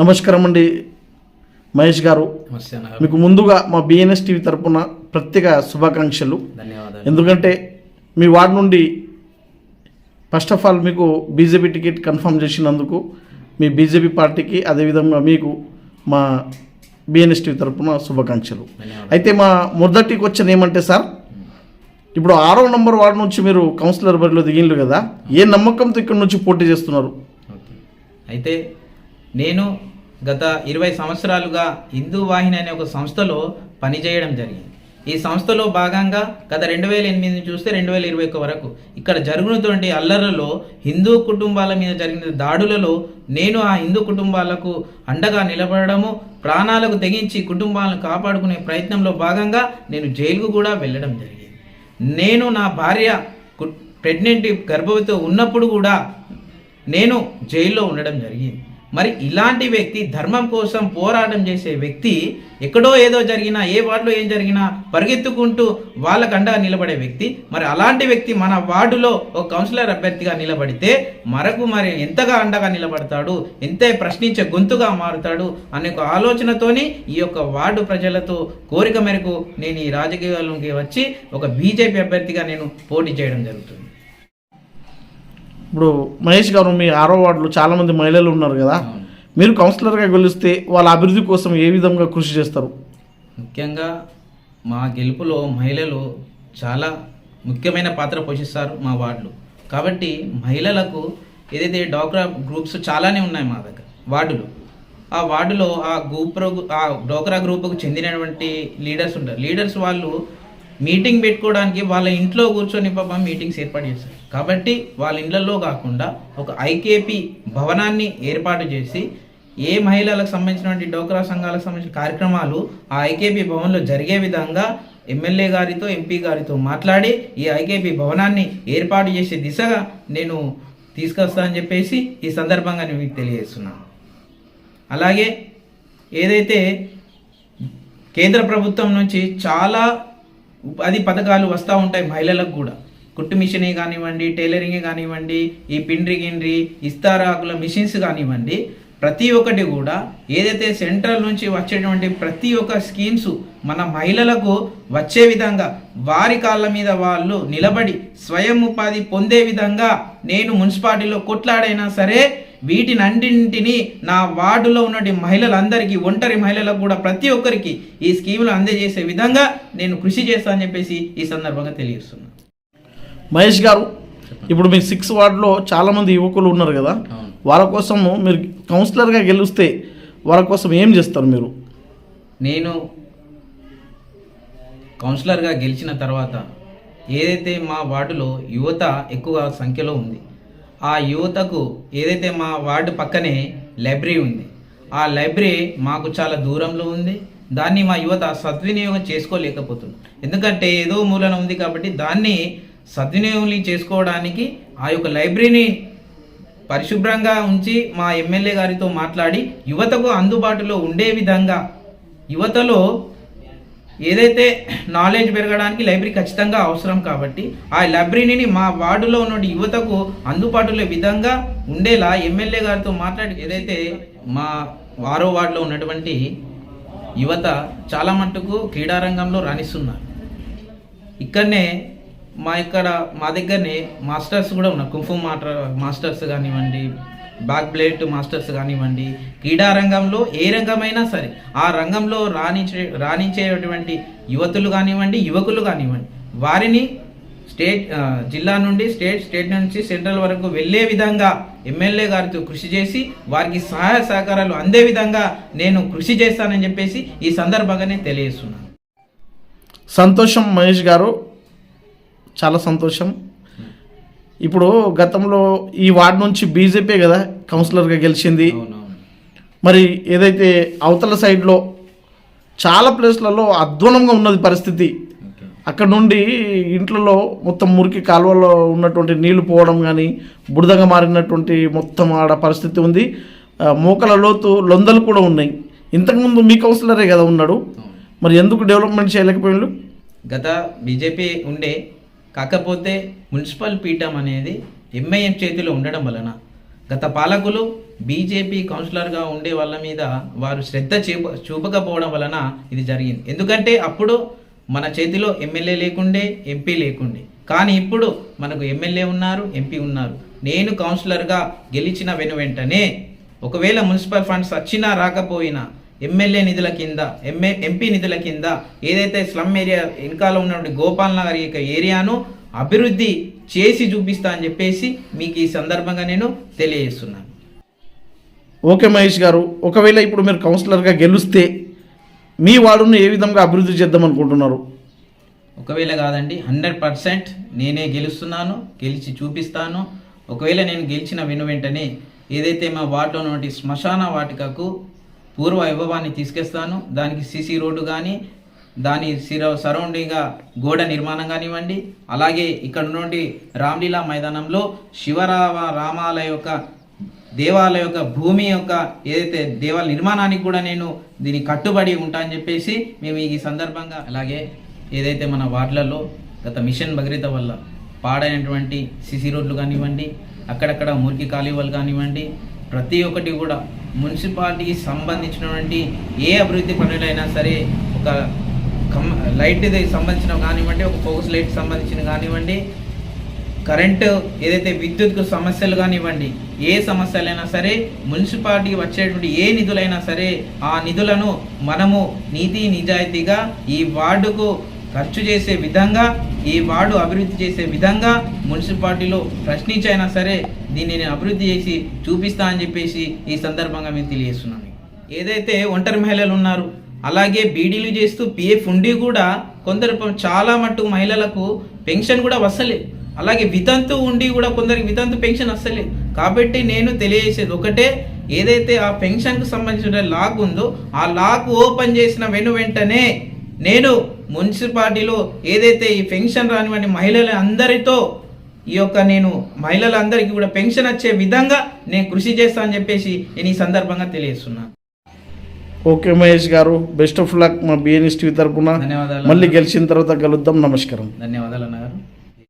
నమస్కారం అండి. మహేష్ గారు మీకు ముందుగా మా బిఎన్ఎస్ టీవీ తరపున ప్రత్యేక శుభాకాంక్షలు. ఎందుకంటే మీ వార్డు నుండి ఫస్ట్ ఆఫ్ ఆల్ మీకు బీజేపీ టికెట్ కన్ఫర్మ్ చేసినందుకు మీ బీజేపీ పార్టీకి అదేవిధంగా మీకు మా బిఎన్ఎస్ టీవీ తరపున శుభాకాంక్షలు. అయితే మా మొదటి క్వశ్చన్ ఏమంటే సార్ ఇప్పుడు ఆరో నంబర్ వార్డు నుంచి మీరు కౌన్సిలర్ బరిలో దిగిండ్రు కదా ఏ నమ్మకంతో ఇక్కడ నుంచి పోటీ చేస్తున్నారు? అయితే నేను గత ఇరవై సంవత్సరాలుగా హిందూ వాహిని అనే ఒక సంస్థలో పనిచేయడం జరిగింది. ఈ సంస్థలో భాగంగా గత రెండు వేల ఎనిమిది చూస్తే రెండు వేల ఇరవై ఒక్క వరకు ఇక్కడ జరుగుతున్నటువంటి అల్లర్లలో హిందూ కుటుంబాల మీద జరిగిన దాడులలో నేను ఆ హిందూ కుటుంబాలకు అండగా నిలబడము ప్రాణాలకు తెగించి కుటుంబాలను కాపాడుకునే ప్రయత్నంలో భాగంగా నేను జైలుకు కూడా వెళ్ళడం జరిగింది. నేను నా భార్య ప్రెగ్నెంట్ గర్భవతితో ఉన్నప్పుడు కూడా నేను జైల్లో ఉండడం జరిగింది. మరి ఇలాంటి వ్యక్తి ధర్మం కోసం పోరాటం చేసే వ్యక్తి ఎక్కడో ఏదో జరిగినా ఏ వార్డులో ఏం జరిగినా పరిగెత్తుకుంటూ వాళ్ళకు అండగా నిలబడే వ్యక్తి. మరి అలాంటి వ్యక్తి మన వార్డులో ఒక కౌన్సిలర్ అభ్యర్థిగా నిలబడితే మరకు మరి ఎంతగా అండగా నిలబడతాడు ఎంత ప్రశ్నించే గొంతుగా మారుతాడు అనే ఒక ఆలోచనతోని ఈ యొక్క వార్డు ప్రజలతో కోరిక మేరకు నేను ఈ రాజకీయాల్లోకి వచ్చి ఒక బీజేపీ అభ్యర్థిగా నేను పోటీ చేయడం జరుగుతుంది. ఇప్పుడు మహేష్ గారు మీ ఆరో వార్డులో చాలామంది మహిళలు ఉన్నారు కదా. మీరు కౌన్సిలర్గా గెలిస్తే వాళ్ళ అభివృద్ధి కోసం ఏ విధంగా కృషి చేస్తారు? ముఖ్యంగా మా గెలుపులో మహిళలు చాలా ముఖ్యమైన పాత్ర పోషిస్తారు మా వార్డులో. కాబట్టి మహిళలకు ఏదైతే డోక్రా గ్రూప్స్ చాలానే ఉన్నాయి మా దగ్గర వార్డులో. ఆ వార్డులో ఆ గ్రూప్ ఆ డోక్రా గ్రూప్కు చెందినటువంటి లీడర్స్ ఉంటారు. లీడర్స్ వాళ్ళు మీటింగ్ పెట్టుకోవడానికి వాళ్ళ ఇంట్లో కూర్చొని పాపం మీటింగ్స్ ఏర్పాటు చేస్తారు కాబట్టి వాళ్ళ ఇళ్ళలో కాకుండా ఒక ఐకేపీ భవనాన్ని ఏర్పాటు చేసి ఏ మహిళలకు సంబంధించినటువంటి డోక్రా సంఘాలకు సంబంధించిన కార్యక్రమాలు ఆ ఐకేపీ భవన్లో జరిగే విధంగా ఎమ్మెల్యే గారితో ఎంపీ గారితో మాట్లాడి ఈ ఐకేపీ భవనాన్ని ఏర్పాటు చేసే దిశగా నేను తీసుకొస్తానని చెప్పేసి ఈ సందర్భంగా నేను మీకు తెలియజేస్తున్నాను. అలాగే ఏదైతే కేంద్ర ప్రభుత్వం నుంచి చాలా అది పథకాలు వస్తూ ఉంటాయి మహిళలకు కూడా. కుట్టు మిషనే కానివ్వండి టైలరింగే కానివ్వండి ఈ పిండ్రి గిండ్రి ఇస్తారాకుల మిషన్స్ కానివ్వండి ప్రతి ఒక్కటి కూడా ఏదైతే సెంట్రల్ నుంచి వచ్చేటువంటి ప్రతి ఒక్క స్కీమ్స్ మన మహిళలకు వచ్చే విధంగా వారి కాళ్ళ మీద వాళ్ళు నిలబడి స్వయం ఉపాధి పొందే విధంగా నేను మున్సిపాలిటీలో కొట్లాడైనా సరే వీటినన్నింటినీ నా వార్డులో ఉన్నటువంటి మహిళలందరికీ ఒంటరి మహిళలకు కూడా ప్రతి ఒక్కరికి ఈ స్కీములు అందజేసే విధంగా నేను కృషి చేస్తానని చెప్పేసి ఈ సందర్భంగా తెలియజేస్తున్నాను. మహేష్ గారు ఇప్పుడు మీ సిక్స్ వార్డులో చాలామంది యువకులు ఉన్నారు కదా వాళ్ళ కోసం మీరు కౌన్సిలర్గా గెలిస్తే వాళ్ళ కోసం ఏం చేస్తారు మీరు? నేను కౌన్సిలర్గా గెలిచిన తర్వాత ఏదైతే మా వార్డులో యువత ఎక్కువ సంఖ్యలో ఉంది ఆ యువతకు ఏదైతే మా వార్డు పక్కనే లైబ్రరీ ఉంది ఆ లైబ్రరీ మాకు చాలా దూరంలో ఉంది. దాన్ని మా యువత సద్వినియోగం చేసుకోలేకపోతుంది ఎందుకంటే ఏదో మూలన ఉంది కాబట్టి దాన్ని సద్వినియోగం చేసుకోవడానికి ఆ యొక్క లైబ్రరీని పరిశుభ్రంగా ఉంచి మా ఎమ్మెల్యే గారితో మాట్లాడి యువతకు అందుబాటులో ఉండే విధంగా యువతలో ఏదైతే నాలెడ్జ్ పెరగడానికి లైబ్రరీ ఖచ్చితంగా అవసరం కాబట్టి ఆ లైబ్రరీని మా వార్డులో ఉన్న యువతకు అందుబాటులో విధంగా ఉండేలా ఎమ్మెల్యే గారితో మాట్లాడి ఏదైతే మా వారో వార్డులో ఉన్నటువంటి యువత చాలా మట్టుకు క్రీడారంగంలో రాణిస్తున్నారు. ఇక్కడనే మా ఇక్కడ మా దగ్గరనే మాస్టర్స్ కూడా ఉన్నారు. కుంఫు మాటర్ మాస్టర్స్ కానివ్వండి బ్యాక్ బ్లేడ్ మాస్టర్స్ కానివ్వండి క్రీడా రంగంలో ఏ రంగమైనా సరే ఆ రంగంలో రాణించే రాణించేటువంటి యువతులు కానివ్వండి యువకులు కానివ్వండి వారిని స్టేట్ జిల్లా నుండి స్టేట్ స్టేట్ నుంచి సెంట్రల్ వరకు వెళ్ళే విధంగా ఎమ్మెల్యే గారితో కృషి చేసి వారికి సహాయ సహకారాలు అందే విధంగా నేను కృషి చేస్తానని చెప్పేసి ఈ సందర్భంగానే తెలియజేస్తున్నాను. సంతోషం మహేష్ గారు. చాలా సంతోషం. ఇప్పుడు గతంలో ఈ వార్డు నుంచి బీజేపీ కదా కౌన్సిలర్గా గెలిచింది. మరి ఏదైతే అవతల సైడ్లో చాలా ప్లేస్లలో అధ్వానంగా ఉన్నది పరిస్థితి. అక్కడ నుండి ఇంట్లలో మొత్తం మురికి కాలువలో ఉన్నటువంటి నీళ్ళు పోవడం కానీ బురదగా మారినటువంటి మొత్తం ఆడ పరిస్థితి ఉంది. మోకల లోతు లొందలు కూడా ఉన్నాయి. ఇంతకుముందు మీ కౌన్సిలరే కదా ఉన్నాడు. మరి ఎందుకు డెవలప్మెంట్ చేయలేకపోయిండు గత బీజేపీ ఉండే కాకపోతే మున్సిపల్ పీఠం అనేది ఎంఐఎం చేతిలో ఉండడం వలన గత పాలకులు బీజేపీ కౌన్సిలర్గా ఉండే వాళ్ళ మీద వారు శ్రద్ధ చూప చూపకపోవడం వలన ఇది జరిగింది. ఎందుకంటే అప్పుడు మన చేతిలో ఎమ్మెల్యే లేకుండే ఎంపీ లేకుండే. కానీ ఇప్పుడు మనకు ఎమ్మెల్యే ఉన్నారు ఎంపీ ఉన్నారు. నేను కౌన్సిలర్గా గెలిచిన వెను వెంటనే ఒకవేళ మున్సిపల్ ఫండ్స్ వచ్చినా రాకపోయినా ఎమ్మెల్యే నిధుల కింద ఎంఏ ఎంపీ నిధుల కింద ఏదైతే స్లమ్ ఏరియా వెనకాల ఉన్నటువంటి గోపాల్ నగర్ యొక్క ఏరియాను అభివృద్ధి చేసి చూపిస్తా అని చెప్పేసి మీకు ఈ సందర్భంగా నేను తెలియజేస్తున్నాను. ఓకే మహేష్ గారు ఒకవేళ ఇప్పుడు మీరు కౌన్సిలర్గా గెలిస్తే మీ వార్డును ఏ విధంగా అభివృద్ధి చేద్దాం అనుకుంటున్నారు? ఒకవేళ కాదండి హండ్రెడ్ పర్సెంట్ నేనే గెలుస్తున్నాను గెలిచి చూపిస్తాను. ఒకవేళ నేను గెలిచిన వెను వెంటనే ఏదైతే మా వార్డులో ఉన్నటువంటి శ్మశాన వాటికకు పూర్వ వైభవాన్ని తీసుకెస్తాను. దానికి సీసీ రోడ్డు కానీ దాని సిర సరౌండింగ్గా గోడ నిర్మాణం కానివ్వండి అలాగే ఇక్కడ నుండి రామ్లీలా మైదానంలో శివరామ రామాలయ యొక్క దేవాలయ యొక్క భూమి యొక్క ఏదైతే దేవాలయ నిర్మాణానికి కూడా నేను దీని కట్టుబడి ఉంటా అని చెప్పేసి మేము ఈ సందర్భంగా అలాగే ఏదైతే మన వార్డులలో గత మిషన్ భగీరథ వల్ల పాడైనటువంటి సిసి రోడ్లు కానివ్వండి అక్కడక్కడ మురికి కాలువలు కానివ్వండి ప్రతి ఒక్కటి కూడా మున్సిపాలిటీకి సంబంధించినటువంటి ఏ అభివృద్ధి పనులైనా సరే ఒక కమ్ లైట్ది సంబంధించిన కానివ్వండి ఒక ఫోకస్ లైట్ సంబంధించిన కానివ్వండి కరెంటు ఏదైతే విద్యుత్కు సమస్యలు కానివ్వండి ఏ సమస్యలైనా సరే మున్సిపాలిటీకి వచ్చేటువంటి ఏ నిధులైనా సరే ఆ నిధులను మనము నీతి నిజాయితీగా ఈ వార్డుకు ఖర్చు చేసే విధంగా ఈ వార్డు అభివృద్ధి చేసే విధంగా మున్సిపాలిటీలో ప్రశ్నించైనా సరే దీన్ని నేను అభివృద్ధి చేసి చూపిస్తా అని చెప్పేసి ఈ సందర్భంగా మేము తెలియజేస్తున్నాను. ఏదైతే ఒంటరి మహిళలు ఉన్నారు అలాగే బీడీలు చేస్తూ పిఎఫ్ ఉండి కూడా కొందరు చాలా మట్టుకు మహిళలకు పెన్షన్ కూడా వస్తలేదు అలాగే వితంతు ఉండి కూడా కొందరికి వితంతు పెన్షన్ వస్తలేదు కాబట్టి నేను తెలియజేసేది ఒకటే ఏదైతే ఆ పెన్షన్కు సంబంధించిన లాక్ ఉందో ఆ లాక్ ఓపెన్ చేసిన వెను వెంటనే నేను మున్సిపాలిటీలో ఏదైతే ఈ పెన్షన్ రానివ్వండి మహిళల అందరితో ఈ యొక్క నేను మహిళలందరికీ కూడా పెన్షన్ వచ్చే విధంగా నేను కృషి చేస్తా అని చెప్పేసి నేను ఈ సందర్భంగా తెలియజేస్తున్నాను okay Mahesh garu best of luck మా బిఎన్ఎస్ టీవీ ధన్యవాదాలు మళ్ళీ గెలిచిన తర్వాత కలుద్దాం. నమస్కారం. ధన్యవాదాలు అన్నగారు